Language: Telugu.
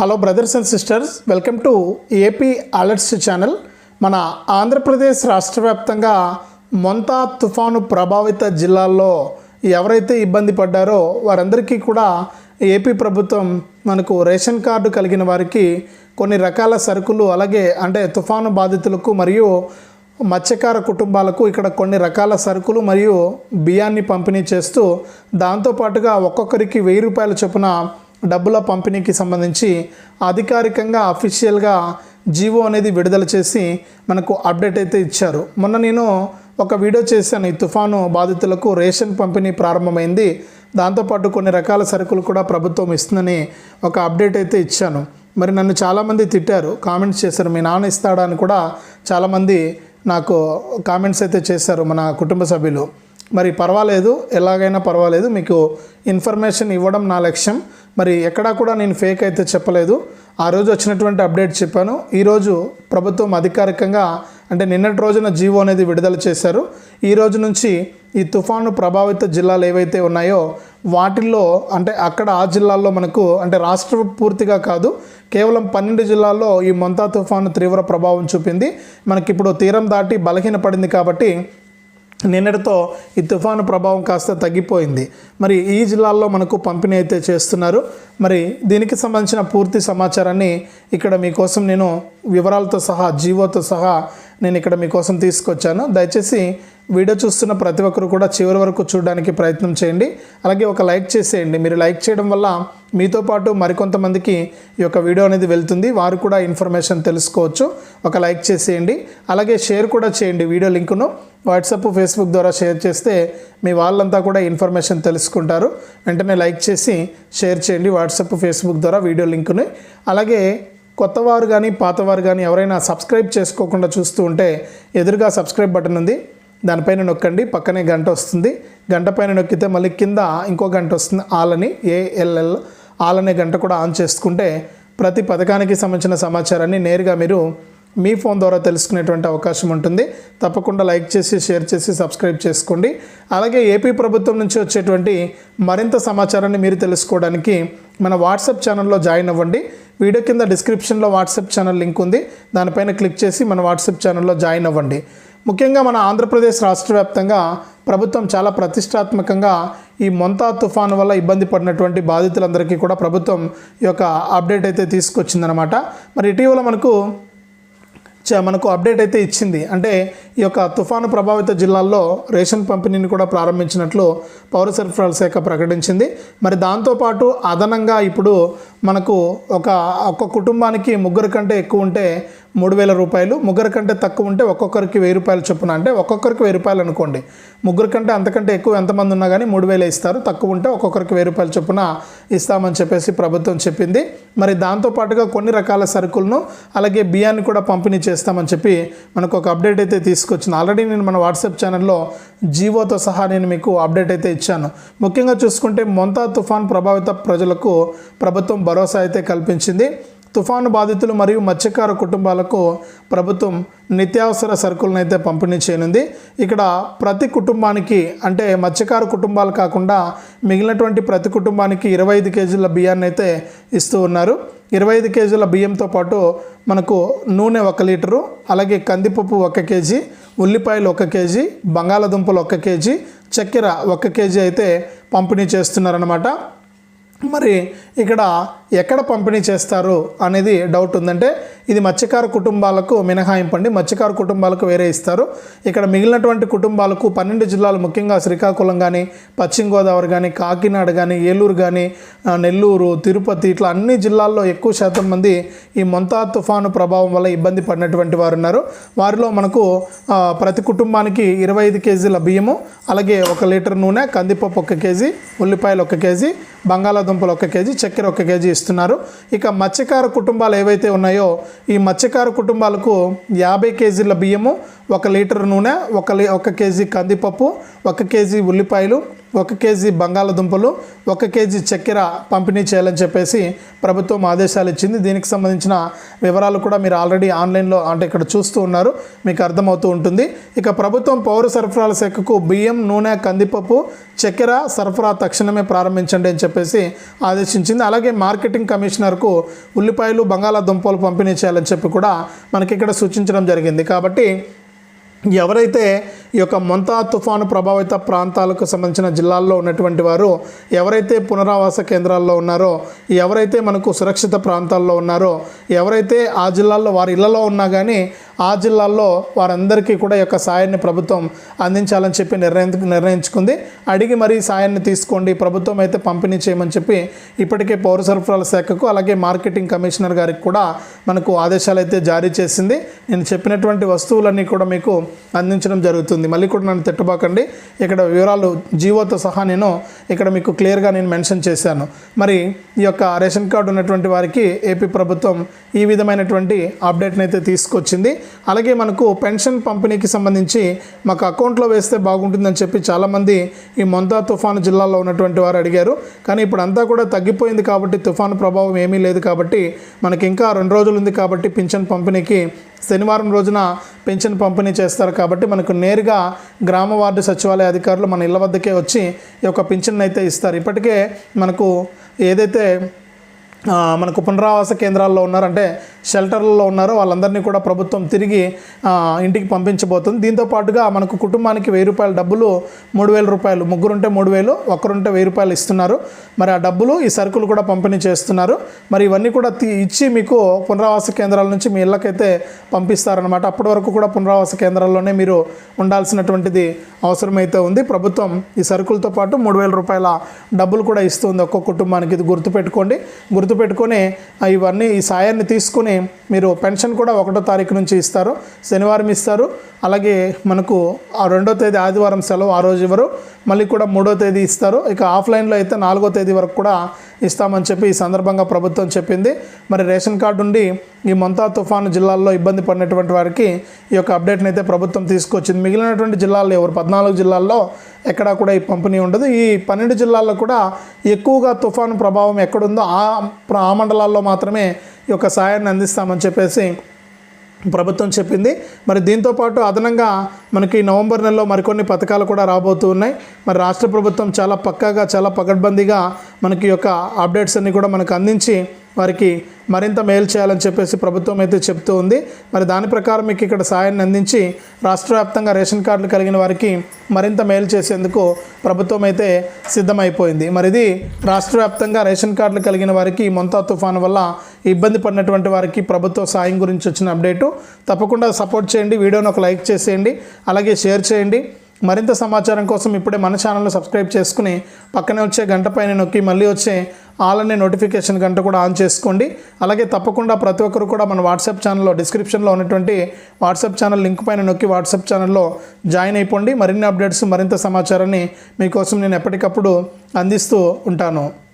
Hello brothers and sisters welcome to AP alerts channel మన ఆంధ్రప్రదేశ్ రాష్ట్ర వ్యాప్తంగా మొంతా తుఫాను ప్రభావిత జిల్లాల్లో ఎవరైతే ఇబ్బంది పడ్డారో వారందరికీ కూడా ఏపీ ప్రభుత్వం మనకు రేషన్ కార్డు కలిగిన వారికి కొన్ని రకాల సరుకులు అలాగే అంటే తుఫాను బాధితులకు మరియు మత్స్యకార కుటుంబాలకు ఇక్కడ కొన్ని రకాల సరుకులు మరియు బియ్యాన్ని పంపిణీ చేస్తూ దాంతోపాటుగా ఒక్కొక్కరికి వెయ్యి రూపాయల చొప్పున డబ్బుల పంపిణీకి సంబంధించి అధికారికంగా అఫీషియల్గా జీవో అనేది విడుదల చేసి మనకు అప్డేట్ అయితే ఇచ్చారు. మొన్న నేను ఒక వీడియో చేశాను. ఈ తుఫాను బాధితులకు రేషన్ పంపిణీ ప్రారంభమైంది. దాంతోపాటు కొన్ని రకాల సరుకులు కూడా ప్రభుత్వం ఇస్తుందని ఒక అప్డేట్ అయితే ఇచ్చాను. మరి నన్ను చాలామంది తిట్టారు. కామెంట్స్ చేశారు. మీ నాన్న ఇస్తాడా? అని కూడా చాలామంది నాకు కామెంట్స్ అయితే చేశారు మన కుటుంబ సభ్యులు. మరి పర్వాలేదు. ఎలాగైనా పర్వాలేదు. మీకు ఇన్ఫర్మేషన్ ఇవ్వడం నా లక్ష్యం. మరి ఎక్కడా కూడా నేను ఫేక్ అయితే చెప్పలేదు. ఆ రోజు వచ్చినటువంటి అప్డేట్ చెప్పాను. ఈరోజు ప్రభుత్వం అధికారికంగా అంటే నిన్నటి రోజున జీవో అనేది విడుదల చేశారు. ఈ రోజు నుంచి ఈ తుఫాను ప్రభావిత జిల్లాలు ఏవైతే ఉన్నాయో వాటిల్లో అంటే అక్కడ ఆ జిల్లాల్లో మనకు అంటే రాష్ట్ర పూర్తిగా కాదు కేవలం పన్నెండు జిల్లాల్లో ఈ మొంతా తుఫాను తీవ్ర ప్రభావం చూపింది. మనకిప్పుడు తీరం దాటి బలహీనపడింది కాబట్టి నిన్నటితో ఈ తుఫాను ప్రభావం కాస్త తగ్గిపోయింది. మరి ఈ జిల్లాల్లో మనకు పంపిణీ అయితే చేస్తున్నారు. మరి దీనికి సంబంధించిన పూర్తి సమాచారాన్ని ఇక్కడ మీకోసం నేను వివరాలతో సహా జీవోతో సహా నేను ఇక్కడ మీకోసం తీసుకొచ్చాను. దయచేసి వీడియో చూస్తున్న ప్రతి ఒక్కరు కూడా చివరి వరకు చూడడానికి ప్రయత్నం చేయండి. అలాగే ఒక లైక్ చేసేయండి. మీరు లైక్ చేయడం వల్ల మీతో పాటు మరికొంతమందికి ఈ యొక్క వీడియో అనేది వెళ్తుంది. వారు కూడా ఇన్ఫర్మేషన్ తెలుసుకోవచ్చు. ఒక లైక్ చేసేయండి. అలాగే షేర్ కూడా చేయండి వీడియో లింకును. వాట్సాప్ ఫేస్బుక్ ద్వారా షేర్ చేస్తే మీ వాళ్ళంతా కూడా ఇన్ఫర్మేషన్ తెలుసుకుంటారు. వెంటనే లైక్ చేసి షేర్ చేయండి. వాట్సాప్ ఫేస్బుక్ ద్వారా వీడియో లింకుని. అలాగే కొత్తవారు కానీ పాతవారు కానీ ఎవరైనా సబ్స్క్రైబ్ చేసుకోకుండా చూస్తూ ఉంటే ఎదురుగా సబ్స్క్రైబ్ బటన్ ఉంది. దానిపైన నొక్కండి పక్కనే గంట వస్తుంది. గంట పైన నొక్కితే మళ్ళీ కింద ఇంకో గంట వస్తుంది. ఆలని ఏఎల్ఎల్ ఆలనే గంట కూడా ఆన్ చేసుకుంటే ప్రతి పథకానికి సంబంధించిన సమాచారాన్ని నేరుగా మీరు మీ ఫోన్ ద్వారా తెలుసుకునేటువంటి అవకాశం ఉంటుంది. తప్పకుండా లైక్ చేసి షేర్ చేసి సబ్స్క్రైబ్ చేసుకోండి. అలాగే ఏపీ ప్రభుత్వం నుంచి వచ్చేటువంటి మరింత సమాచారాన్ని మీరు తెలుసుకోవడానికి మన వాట్సాప్ ఛానల్లో జాయిన్ అవ్వండి. వీడియో కింద డిస్క్రిప్షన్లో వాట్సాప్ ఛానల్ లింక్ ఉంది. దానిపైన క్లిక్ చేసి మన వాట్సాప్ ఛానల్లో జాయిన్ అవ్వండి. ముఖ్యంగా మన ఆంధ్రప్రదేశ్ రాష్ట్ర వ్యాప్తంగా ప్రభుత్వం చాలా ప్రతిష్టాత్మకంగా ఈ మొంతా తుఫాను వల్ల ఇబ్బంది పడినటువంటి బాధితులందరికీ కూడా ప్రభుత్వం ఈ యొక్క అప్డేట్ అయితే తీసుకొచ్చిందనమాట మరి ఇటీవల మనకు మనకు అప్డేట్ అయితే ఇచ్చింది. అంటే ఈ యొక్క తుఫాను ప్రభావిత జిల్లాల్లో రేషన్ పంపిణీని కూడా ప్రారంభించినట్లు పౌర సరఫరాల శాఖ ప్రకటించింది. మరి దాంతోపాటు అదనంగా ఇప్పుడు మనకు ఒక ఒక్క కుటుంబానికి ముగ్గురు కంటే ఎక్కువ ఉంటే మూడు వేల రూపాయలు ముగ్గురు కంటే తక్కువ ఉంటే ఒక్కొక్కరికి వెయ్యి రూపాయలు చొప్పున అంటే ఒక్కొక్కరికి వెయ్యి రూపాయలు అనుకోండి. ముగ్గురు కంటే అంతకంటే ఎక్కువ ఎంతమంది ఉన్నా కానీ మూడు వేలు ఇస్తారు తక్కువ ఉంటే ఒక్కొక్కరికి వెయ్యి రూపాయల చొప్పున ఇస్తామని చెప్పేసి ప్రభుత్వం చెప్పింది. మరి దాంతోపాటుగా కొన్ని రకాల సరుకులను అలాగే బియ్యాన్ని కూడా పంపిణీ చేస్తామని చెప్పి మనకు ఒక అప్డేట్ అయితే తీసుకు తీసుకొచ్చింది. ఆల్రెడీ నేను మన వాట్సాప్ ఛానల్లో జీవోతో సహా నేను మీకు అప్డేట్ అయితే ఇచ్చాను. ముఖ్యంగా చూసుకుంటే మొంతా తుఫాన్ ప్రభావిత ప్రజలకు ప్రభుత్వం భరోసా అయితే కల్పించింది. తుఫాను బాధితులు మరియు మత్స్యకార కుటుంబాలకు ప్రభుత్వం నిత్యావసర సరుకులను అయితే పంపిణీ చేయనుంది. ఇక్కడ ప్రతి కుటుంబానికి అంటే మత్స్యకార కుటుంబాలు కాకుండా మిగిలినటువంటి ప్రతి కుటుంబానికి ఇరవై ఐదు కేజీల బియ్యాన్ని అయితే ఇస్తూ ఉన్నారు. ఇరవై ఐదు కేజీల బియ్యంతో పాటు మనకు నూనె ఒక లీటరు అలాగే కందిపప్పు ఒక కేజీ ఉల్లిపాయలు ఒక కేజీ బంగాళదుంపలు ఒక కేజీ చక్కెర ఒక కేజీ అయితే పంపిణీ చేస్తున్నారనమాట మరి ఇక్కడ ఎక్కడ పంపిణీ చేస్తారు అనేది డౌట్ ఉందంటే ఇది మత్స్యకార కుటుంబాలకు మినహాయింపు అండి మత్స్యకార కుటుంబాలకు వేరే ఇస్తారు. ఇక్కడ మిగిలినటువంటి కుటుంబాలకు పన్నెండు జిల్లాలు ముఖ్యంగా శ్రీకాకుళం కానీ పశ్చిమ గోదావరి కానీ కాకినాడ కానీ ఏలూరు కానీ నెల్లూరు తిరుపతి ఇట్లా అన్ని జిల్లాల్లో ఎక్కువ శాతం మంది ఈ మొంతా తుఫాను ప్రభావం వల్ల ఇబ్బంది పడినటువంటి వారు ఉన్నారు. వారిలో మనకు ప్రతి కుటుంబానికి ఇరవై ఐదు కేజీల బియ్యము అలాగే ఒక లీటర్ నూనె కందిపప్పు ఒక కేజీ ఉల్లిపాయలు ఒక కేజీ బంగాళాదుంపలు ఒక కేజీ చక్కెర ఒక కేజీ ఇస్తున్నారు. ఇక మత్స్యకార కుటుంబాలు ఏవైతే ఉన్నాయో ఈ మత్స్యకార కుటుంబాలకు యాభై కేజీల బియ్యము ఒక లీటర్ నూనె ఒక లీ ఒక కేజీ కందిపప్పు ఒక కేజీ ఉల్లిపాయలు ఒక కేజీ బంగాళదుంపలు ఒక కేజీ చక్కెర పంపిణీ చేయాలని చెప్పేసి ప్రభుత్వం ఆదేశాలు ఇచ్చింది. దీనికి సంబంధించిన వివరాలు కూడా మీరు ఆల్రెడీ ఆన్లైన్లో అంటే ఇక్కడ చూస్తూ ఉన్నారు. మీకు అర్థమవుతూ ఉంటుంది. ఇక ప్రభుత్వం పౌర సరఫరాల శాఖకు బియ్యం నూనె కందిపప్పు చక్కెర సరఫరా తక్షణమే ప్రారంభించండి అని చెప్పేసి ఆదేశించింది. అలాగే మార్కెటింగ్ కమిషనర్కు ఉల్లిపాయలు బంగాళాదుంపలు పంపిణీ చేయాలని చెప్పి కూడా మనకి ఇక్కడ సూచించడం జరిగింది. కాబట్టి ఎవరైతే ఈ యొక్క మొంతా తుఫాను ప్రభావిత ప్రాంతాలకు సంబంధించిన జిల్లాల్లో ఉన్నటువంటి వారు ఎవరైతే పునరావాస కేంద్రాల్లో ఉన్నారో ఎవరైతే మనకు సురక్షిత ప్రాంతాల్లో ఉన్నారో ఎవరైతే ఆ జిల్లాల్లో వారి ఇళ్ళలో ఉన్నా కానీ ఆ జిల్లాల్లో వారందరికీ కూడా యొక్క సాయాన్ని ప్రభుత్వం అందించాలని చెప్పి నిర్ణయం నిర్ణయించుకుంది. అడిగి మరీ సాయాన్ని తీసుకోండి ప్రభుత్వం అయితే పంపిణీ చేయమని చెప్పి ఇప్పటికే పౌర సరఫరాల శాఖకు అలాగే మార్కెటింగ్ కమిషనర్ గారికి కూడా మనకు ఆదేశాలు అయితే జారీ చేసింది. నేను చెప్పినటువంటి వస్తువులన్నీ కూడా మీకు అందించడం జరుగుతుంది. మళ్ళీ కూడా నన్ను తిట్టబాకండి. ఇక్కడ వివరాలు జీవోతో సహా నేను ఇక్కడ మీకు క్లియర్గా నేను మెన్షన్ చేశాను. మరి ఈ యొక్క రేషన్ కార్డు ఉన్నటువంటి వారికి ఏపీ ప్రభుత్వం ఈ విధమైనటువంటి అప్డేట్ని అయితే తీసుకొచ్చింది. అలాగే మనకు పెన్షన్ పంపిణీకి సంబంధించి మాకు అకౌంట్లో వేస్తే బాగుంటుందని చెప్పి చాలామంది ఈ మొంతా తుఫాను జిల్లాలో ఉన్నటువంటి వారు అడిగారు. కానీ ఇప్పుడు అంతా కూడా తగ్గిపోయింది కాబట్టి తుఫాను ప్రభావం ఏమీ లేదు కాబట్టి మనకి ఇంకా రెండు రోజులు ఉంది కాబట్టి పింఛన్ పంపిణీకి శనివారం రోజున పెన్షన్ పంపిణీ చేస్తారు కాబట్టి మనకు నేరుగా గ్రామ వార్డు సచివాలయ అధికారులు మన ఇళ్ళ వద్దకే వచ్చి ఈ యొక్క పింఛన్ అయితే ఇస్తారు. ఇప్పటికే మనకు ఏదైతే మనకు పునరావాస కేంద్రాల్లో ఉన్నారంటే షెల్టర్లలో ఉన్నారో వాళ్ళందరినీ కూడా ప్రభుత్వం తిరిగి ఇంటికి పంపించబోతుంది. దీంతో పాటుగా మనకు కుటుంబానికి వెయ్యి రూపాయల డబ్బులు మూడు వేల రూపాయలు ముగ్గురుంటే మూడు వేలు ఒక్కరుంటే వెయ్యి రూపాయలు ఇస్తున్నారు. మరి ఆ డబ్బులు ఈ సరుకులు కూడా పంపిణీ చేస్తున్నారు. మరి ఇవన్నీ కూడా తీ- ఇచ్చి మీకు పునరావాస కేంద్రాల నుంచి మీ ఇళ్ళకైతే పంపిస్తారనమాట అప్పటి వరకు కూడా పునరావాస కేంద్రాల్లోనే మీరు ఉండాల్సినటువంటిది అవసరమైతే ఉంది. ప్రభుత్వం ఈ సరుకులతో పాటు మూడు వేల రూపాయల డబ్బులు కూడా ఇస్తుంది ఒక్కో కుటుంబానికి. ఇది గుర్తుపెట్టుకోండి. గుర్తుపెట్టుకొని ఇవన్నీ ఈ సాయాన్ని తీసుకుని మీరు పెన్షన్ కూడా ఒకటో తారీఖు నుంచి ఇస్తారు శనివారం ఇస్తారు. అలాగే మనకు ఆ రెండో తేదీ ఆదివారం సెలవు ఆ రోజు ఇవ్వరు. మళ్ళీ కూడా మూడో తేదీ ఇస్తారు. ఇక ఆఫ్లైన్లో అయితే నాలుగో తేదీ వరకు కూడా ఇస్తామని చెప్పి ఈ సందర్భంగా ప్రభుత్వం చెప్పింది. మరి రేషన్ కార్డు ఉండి ఈ మొంతా తుఫాను జిల్లాల్లో ఇబ్బంది పడినటువంటి వారికి ఈ యొక్క అప్డేట్ని అయితే ప్రభుత్వం తీసుకొచ్చింది. మిగిలినటువంటి జిల్లాల్లో ఎవరు? పద్నాలుగు జిల్లాల్లో ఎక్కడా కూడా ఈ పంపిణీ ఉండదు. ఈ పన్నెండు జిల్లాల్లో కూడా ఎక్కువగా తుఫాను ప్రభావం ఎక్కడుందో ఆ ఆ మండలాల్లో మాత్రమే యొక్క సాయాన్ని అందిస్తామని చెప్పేసి ప్రభుత్వం చెప్పింది. మరి దీంతో పాటు అదనంగా మనకి నవంబర్ నెలలో మరికొన్ని పథకాలు కూడా రాబోతూ ఉన్నాయి. మరి రాష్ట్ర ప్రభుత్వం చాలా పక్కాగా చాలా పకడ్బందీగా మనకి యొక్క అప్డేట్స్ అన్ని కూడా మనకు అందించి వారికి మరింత మేలు చేయాలని చెప్పేసి ప్రభుత్వం అయితే చెప్తూ ఉంది. మరి దాని ప్రకారం మీకు ఇక్కడ సాయాన్ని అందించి రాష్ట్ర వ్యాప్తంగా రేషన్ కార్డులు కలిగిన వారికి మరింత మేలు చేసేందుకు ప్రభుత్వం అయితే సిద్ధమైపోయింది. మరి ఇది రాష్ట్ర వ్యాప్తంగా రేషన్ కార్డులు కలిగిన వారికి మొంతా తుఫాను వల్ల ఇబ్బంది పడినటువంటి వారికి ప్రభుత్వ సాయం గురించి వచ్చిన అప్డేటు. తప్పకుండా సపోర్ట్ చేయండి వీడియోని ఒక లైక్ చేసేయండి అలాగే షేర్ చేయండి. మరింత సమాచారం కోసం ఇప్పుడే మన ఛానల్ను సబ్స్క్రైబ్ చేసుకుని పక్కనే వచ్చే గంట పైన నొక్కి మళ్ళీ వచ్చే ఆల్ అనే నోటిఫికేషన్ గంట కూడా ఆన్ చేసుకోండి. అలాగే తప్పకుండా ప్రతి ఒక్కరు కూడా మన వాట్సాప్ ఛానల్లో డిస్క్రిప్షన్లో ఉన్నటువంటి వాట్సాప్ ఛానల్ లింక్ పైన నొక్కి వాట్సాప్ ఛానల్లో జాయిన్ అయిపోండి. మరిన్ని అప్డేట్స్ మరింత సమాచారాన్ని మీకోసం నేను ఎప్పటికప్పుడు అందిస్తూ ఉంటాను.